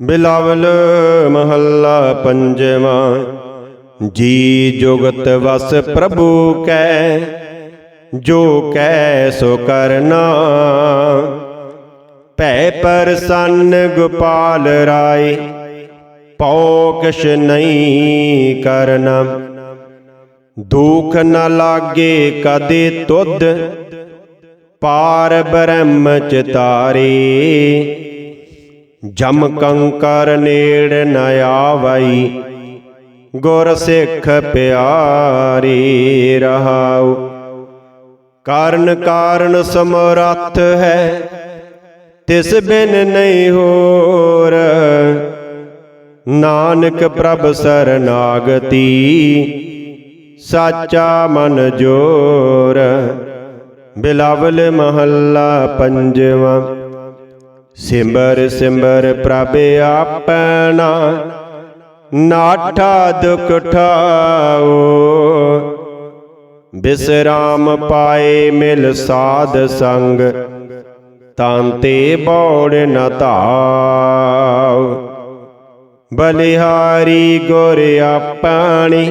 ਬਿਲਾਵਲ ਮਹੱਲਾ ਪੰਜਵਾਂ, ਜੀ ਜੁਗਤ ਵਸ ਪ੍ਰਭੂ ਕੈ, ਜੋ ਕੈ ਸੋ ਕਰਨਾ। ਭੈ ਪ੍ਰਸੰਨ ਗੋਪਾਲ ਰਾਏ ਪਉ ਕਿਛ ਨਹੀਂ ਕਰਨਾ। ਦੁਖ ਨ ਲਾਗੇ ਕਦੇ ਤੁਧ, ਪਾਰ ਬ੍ਰਹਮ ਚਿਤਾਰੇ ਜਮ ਕੰਕਰ ਨੇੜ ਨ ਆਵਈ, ਗੁਰ ਸਿੱਖ ਪਿਆਰੀ ਰਹਾਉ। ਕਾਰਨ ਕਾਰਨ ਸਮਰੱਥ ਹੈ, ਤਿਸ ਬਿਨ ਨਹੀਂ ਹੋਰ। ਨਾਨਕ ਪ੍ਰਭ ਸਰਨਾਗਤੀ, ਸਾਚਾ ਮਨ ਜੋਰ। ਬਿਲਾਵਲ ਮਹੱਲਾ ਪੰਜਵਾਂ। ਸਿਮਰ ਸਿਮਰ ਪ੍ਰਭ ਆਪਣਾ ਨਾਠਾ ਦੁਖ ਠਾਓ। ਬਿਸਰਾਮ ਪਾਏ ਮਿਲ ਸਾਧ ਸੰਗ ਤਾਂ ਤੇ ਬੌੜ ਨ ਧਾਉ ਬਲਿਹਾਰੀ ਗੁਰ ਆਪਣੀ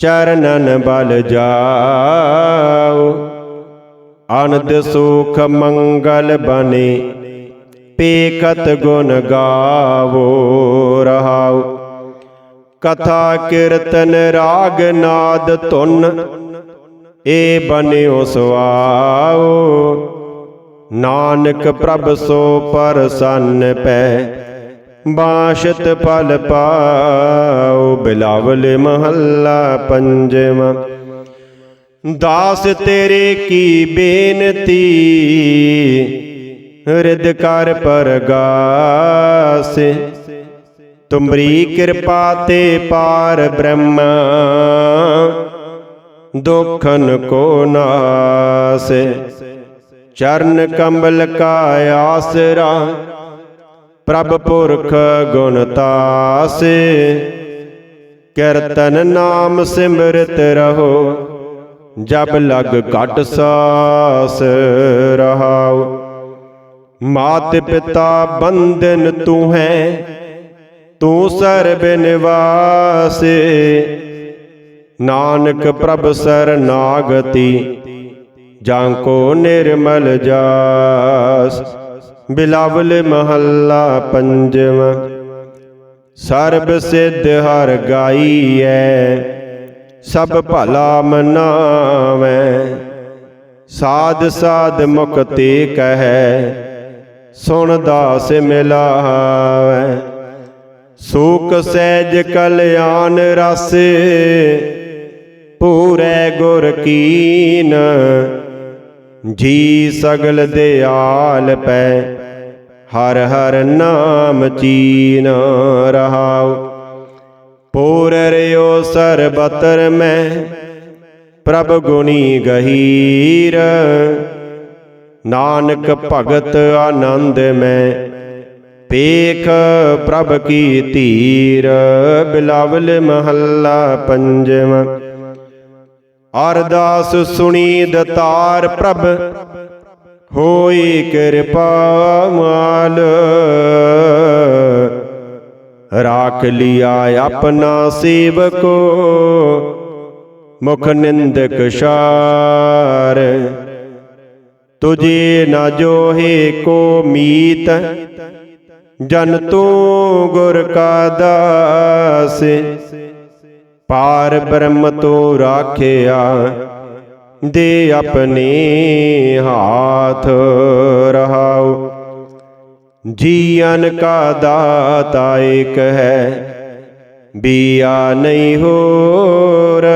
ਚਰਨਨ ਬਲ ਜਾਉ ਆਨੰਦ ਸੁਖ ਮੰਗਲ ਬਨੇ ਪੇਖਤ ਗੁਣ ਗਾਵੋ ਰਹਾਉ। ਕਥਾ ਕੀਰਤਨ ਰਾਗ ਨਾਦ ਧੁਨ, ਏ ਬਨਿਓ ਸੁਆਓ। ਨਾਨਕ ਪ੍ਰਭ ਸੋ ਪਰਸੰਨ ਪੈ, ਬਾਸ਼ਤ ਪਲ ਪਾਉ ਬਿਲਾਵਲ ਮਹੱਲਾ ਪੰਜਵਾਂ ਦਾਸ ਤੇਰੇ ਕੀ ਬੇਨਤੀ? ਹਿਰਦ ਕਰ ਪਰਗਾਸ। ਤੁਮਰੀ ਕਿਰਪਾ ਤੇ ਪਾਰ ਬ੍ਰਹਮ। ਦੁਖਨ ਕੋ ਨਾਸ। ਚਰਨ ਕੰਬਲ ਕਾ ਆਸਰਾ। ਪ੍ਰਭ ਪੁਰਖ ਗੁਣ ਤਾਸੇ। ਕੀਰਤਨ ਨਾਮ ਸਿਮਰਤ ਰਹੋ। ਜਬ ਲਗ ਘਟ ਸਾਸ ਰਹਾਉ ਮਾਤ ਪਿਤਾ ਬੰਧਨ ਤੂੰ ਹੈ, ਤੂੰ ਸਰਬ ਨਿਵਾਸੇ ਨਾਨਕ ਪ੍ਰਭ ਸਰਨਾਗਤੀ, ਜਾਂ ਕੋ ਨਿਰਮਲ ਜਾਸ। ਬਿਲਾਵਲ ਮਹੱਲਾ ਪੰਜਵਾਂ, ਸਰਬ ਸਿੱਧ ਹਰ ਗਾਈਐ, ਸਭ ਭਲਾ ਮਨਾਵੈ। ਸਾਧ ਸਾਧ ਮੁਕਤੇ ਕਹੈ ਸੁਣ ਦਾਸ ਮਿਲਾਵੈ। ਸੂਕ ਸਹਿਜ ਕਲਿਆਣ ਰਸ। ਪੂਰੇ ਗੁਰ ਕੀਨ। ਜੀ ਸਗਲ ਦਿਆਲ ਪੈ। ਹਰ ਹਰ ਨਾਮ ਚੀਨ ਰਹਾਉ। ਪੂਰ ਰਿਓ ਸਰਬਤਰ ਮੈਂ। ਪ੍ਰਭ ਗੁਣੀ ਗਹੀਰ। ਨਾਨਕ ਭਗਤ ਆਨੰਦ ਮੈਂ। ਪੇਖ ਪ੍ਰਭ ਕੀ ਧੀਰ ਬਿਲਾਵਲ ਮਹੱਲਾ ਪੰਜਵਾਂ। ਅਰਦਾਸ ਸੁਣੀ ਦਤਾਰ ਪ੍ਰਭ, ਹੋਈ ਕਿਰਪਾ ਮਾਲ। ਰਾਖ ਲਿਆ ਆਪਣਾ ਸੇਵਕੋ, ਮੁਖ ਨਿੰਦਕ ਸ਼ਾਰ। ਤੁਝੇ ਨਾ ਜੋਹੇ ਕੋ ਮੀਤ, ਜਨ ਤੂੰ ਗੁਰ ਕਾ ਦਾਸ। ਪਾਰ ਬ੍ਰਹਮ ਤੋ ਰਾਖਿਆ, ਦੇ ਆਪਣੇ ਹਾਥ ਰਹਾਉ। ਜੀਵਨ ਕਾ ਦਾਤਾ ਏਕ ਹੈ, ਬੀਆ ਨਹੀਂ ਹੋਰ।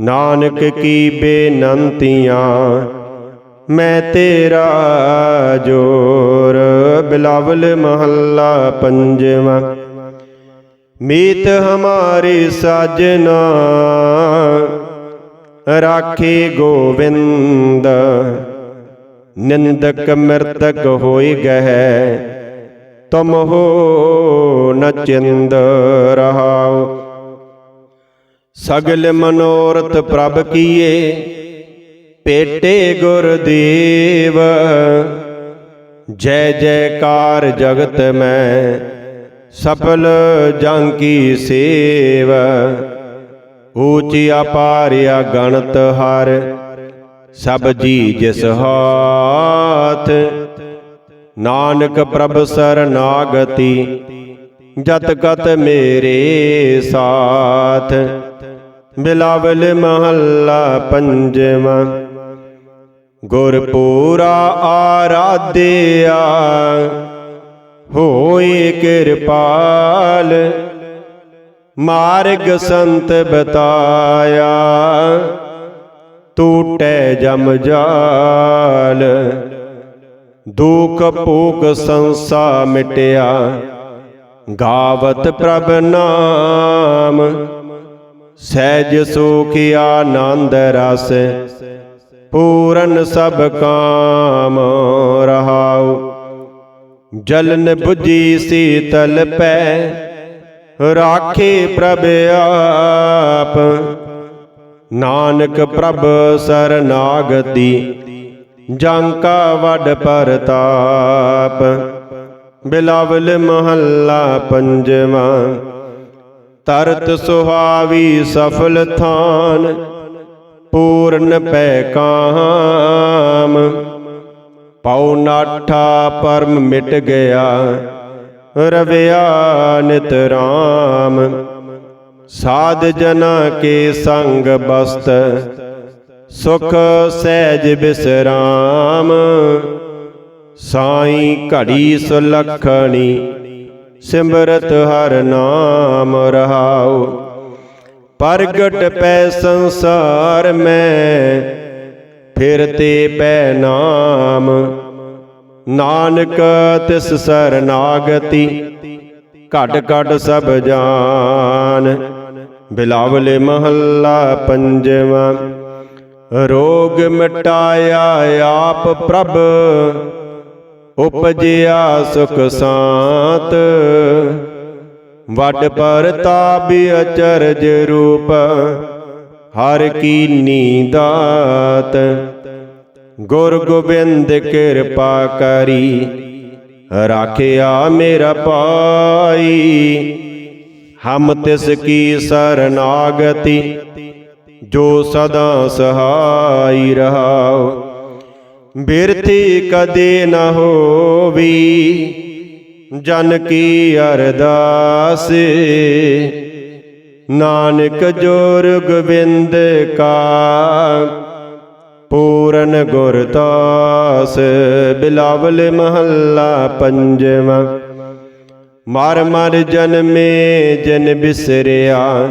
ਨਾਨਕ ਕੀ ਬੇਨੰਤੀਆਂ ਮੈਂ ਤੇਰਾ ਜੋਰ, ਬਿਲਾਵਲ ਮਹੱਲਾ ਪੰਜਵਾਂ। ਮੀਤ ਹਮਾਰੇ ਸਾਜਨਾ, ਰਾਖੇ ਗੋਵਿੰਦ। ਨਿੰਦਕ ਮਰਤਕ ਹੋਈ ਗਹਿ, ਤੁਮ ਹੋ ਨ ਰਹਾਓ ਸਗਲ ਮਨੋਰਥ ਪ੍ਰਭ ਕੀਏ ਪੇਟੇ ਗੁਰਦੇਵ। ਜੈ ਜੈਕਾਰ ਜਗਤ ਮੈਂ, ਸਫਲ ਜੰ ਕੀ ਸੇਵ। ਊਚੀ ਅਪਾਰਿਆ ਗਣਤ ਹਰ, ਸਭ ਜੀ ਜਿਸ ਹਾਥ। ਨਾਨਕ ਪ੍ਰਭ ਸਰਨਾਗਤੀ, ਜਤ ਕਤ ਮੇਰੇ ਸਾਥ। ਬਿਲਾਵਲ ਮਹੱਲਾ ਪੰਜਵਾਂ ਗੁਰਪੂਰਾ ਆਰਾਧਿਆ ਹੋਏ ਕਿਰਪਾਲ, ਮਾਰਗ ਸੰਤ ਬਤਾਇਆ, ਟੂਟੈ ਜਮ ਜਾਲ, ਦੁਖ ਭੂਖ ਸੰਸਾ ਮਿਟਿਆ, ਗਾਵਤ ਪ੍ਰਭ ਨਾਮ, ਸਹਿਜ ਸੁਖ ਆਨੰਦ ਰਸ ਪੂਰਨ ਸਭ ਕਾਮ ਰਹਾਉ। ਜਲਨ 부ਜੀ ਸੀਤਲ ਪੈ, ਰਾਖੇ ਪ੍ਰਭ ਆਪ। ਨਾਨਕ ਪ੍ਰਭ ਸਰਨਾਗਤੀ ਜੰਕਾ ਵੱਡ ਪਰਤਾਪ। ਬਿਲਾਵਲ ਮਹੱਲਾ ਪੰਜਵਾਂ, ਤਰਤ ਸੁਹਾਵੀ ਸਫਲ ਥਾਨ। ਪੂਰਨ ਪੈ ਕਾਮ। ਪਉ ਨਾਠਾ ਪਰਮ ਮਿਟ ਗਿਆ, ਰਵਿਆ ਨਿਤ ਰਾਮ। ਸਾਧ ਜਨਾ ਕੇ ਸੰਗ ਬਸਤ, ਸੁਖ ਸਹਿਜ ਬਿਸਰਾਮ। ਸਾਈ ਘੜੀ ਸੁਲਖਣੀ, ਸਿਮਰਤ ਹਰ ਨਾਮ ਰਹਾਓ ਪ੍ਰਗਟ ਪੈ ਸੰਸਾਰ ਮੈਂ ਫਿਰਤੇ ਪੈ ਨਾਮ। ਨਾਨਕ ਤਿਸ ਸਰਨਾਗਤੀ ਘਟ ਘਟ ਸਭ ਜਾਨ। ਬਿਲਾਵਲੇ ਮਹੱਲਾ ਪੰਜਵਾਂ, ਰੋਗ ਮਿਟਾਇਆ ਆਪ ਪ੍ਰਭ, ਉਪਜਿਆ ਸੁਖ ਸਾਤ। ਵੱਡ ਪਰਤਾਪ ਅਚਰਜ ਰੂਪ, ਹਰ ਕੀ ਨੀਦਾਤ। ਗੁਰ ਗੋਬਿੰਦ ਕਿਰਪਾ ਕਰੀ, ਰਾਖਿਆ ਮੇਰਾ ਪਾਈ ਹਮ ਤਿਸ ਕੀ ਸਰਨਾਗਤੀ, ਜੋ ਸਦਾ ਸਹਾਈ ਰਹਾਉ। ਬਿਰਤੀ ਕਦੇ ਨਾ ਹੋਵੀ ਜਨ ਕੀ ਅਰਦਾਸ। ਨਾਨਕ ਜੋਰ ਗੋਬਿੰਦ ਕਾ। ਪੂਰਨ ਗੁਰਦਾਸ ਬਿਲਾਵਲ ਮਹੱਲਾ ਪੰਜਵਾਂ। ਮਰ ਮਰ ਜਨਮੇ ਜਨ ਬਿਸਰਿਆ।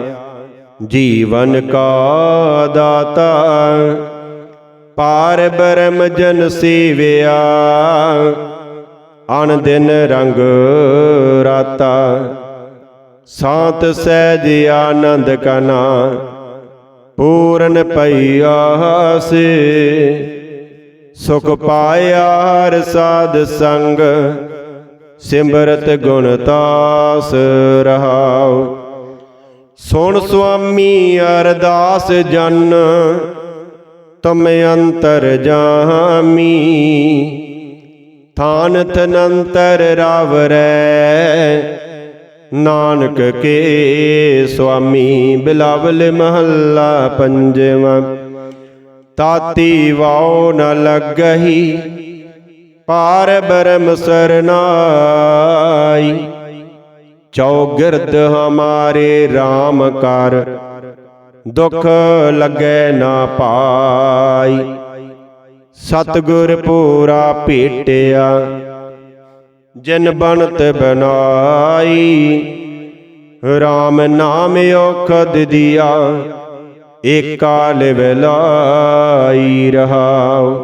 ਜੀਵਨ ਕਾ ਦਾਤਾ। ਪਾਰ ਬਰਮ ਜਨ ਸੇਵਿਆ। ਅਨ ਦਿਨ ਰੰਗ ਰਾਤਾ। ਸਾਤ ਸਹਿਜ ਆਨੰਦ ਕਨਾ, ਪੂਰਨ ਪਈ ਪਈਆਸ ਸੁਖ ਪਾਇਆ ਹਰ ਸਾਧ ਸੰਗ, ਸਿਮਰਤ ਗੁਣ ਤਾਸ ਰਹਾਉ। ਸੁਣ ਸੁਆਮੀ ਅਰਦਾਸ ਜਨ, ਤੁਮ ਅੰਤਰ ਜਾਮੀ। ਥਾਨ ਤਨੰਤਰ ਰਾਵਰੈ। ਨਾਨਕ ਕੇ ਸੁਆਮੀ ਬਿਲਾਵਲ ਮਹੱਲਾ ਪੰਜਵਾਂ। ਤਾਤੀ ਵਾਉ ਨ ਲੱਗਹੀ, ਪਾਰ ਬਰਮ ਸਰਨਾਈ। ਚੌਗਿਰਦ ਹਮਾਰੇ RAM ਕਰ, ਦੁਖ ਲੱਗੈ ਨਾ ਪਾਈ। ਸਤਗੁਰ ਪੂਰਾ ਭੇਟਿਆ, ਜਿਨ ਬਣਤ ਬਨਾਈ RAM ਨਾਮ ਔਖਦ ਦਿਆ, ਏਕਾ ਲਿਵਲਾਈ ਰਹਾਉ।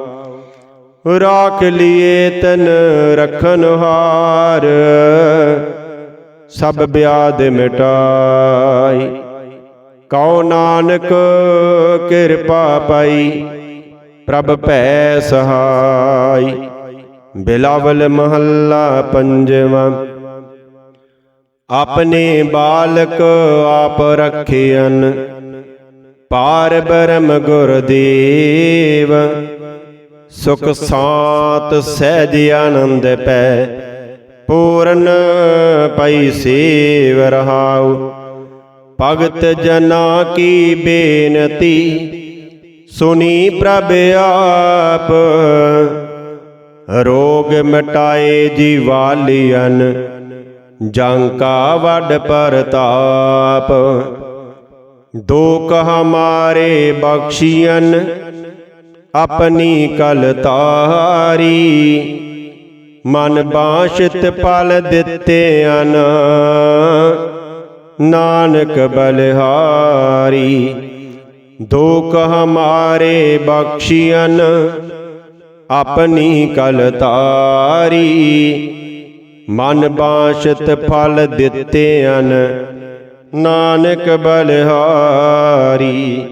ਰਾਖ ਲਿਏ ਤਨ ਰਖਨ ਹਾਰ, ਸਭ ਬਿਆਦ ਮਿਟਾਈ। ਕਉ ਨਾਨਕ ਕਿਰਪਾ ਪਾਈ ਪ੍ਰਭ ਭੈ ਸਹਾਈ। ਬਿਲਾਵਲ ਮਹੱਲਾ ਪੰਜਵਾਂ। ਆਪਣੇ ਬਾਲਕ ਆਪ ਰੱਖਿਅਨ, ਪਾਰ ਬ੍ਰਹਮ ਗੁਰਦੇਵ। ਸੁਖ ਸਾਤ ਸਹਿਜ ਆਨੰਦ ਪੈ, ਪੂਰਨ ਪਈ ਸੇਵ ਰਹਾਉ। ਭਗਤ ਜਨਾ ਕੀ ਬੇਨਤੀ ਸੁਣੀ ਪ੍ਰਭ ਆਪ। ਰੋਗ ਮਿਟਾਏ ਜੀਵਾਲੀਅਨ ਜੰਕਾ ਵੱਡ ਪਰਤਾਪ। ਦੁਖ ਹਮਾਰੇ ਬਖਸ਼ੀਅਨ, ਆਪਣੀ ਕਲ ਤਾਰੀ। ਮਨ ਬਾਸ਼ਿਤ ਪਲ ਦਿੱਤੇ ਅਨ ਨਾਨਕ ਬਲਿਹਾਰੀ। ਦੁਖ ਹਮਾਰੇ ਬਖਸ਼ੀਅਨ ਆਪਣੀ ਕਲ ਤਾਰੀ। ਮਨ ਬਾਸ਼ਤ ਫਲ ਦਿੱਤੇ ਅਨ ਨਾਨਕ ਬਲਹਾਰੀ।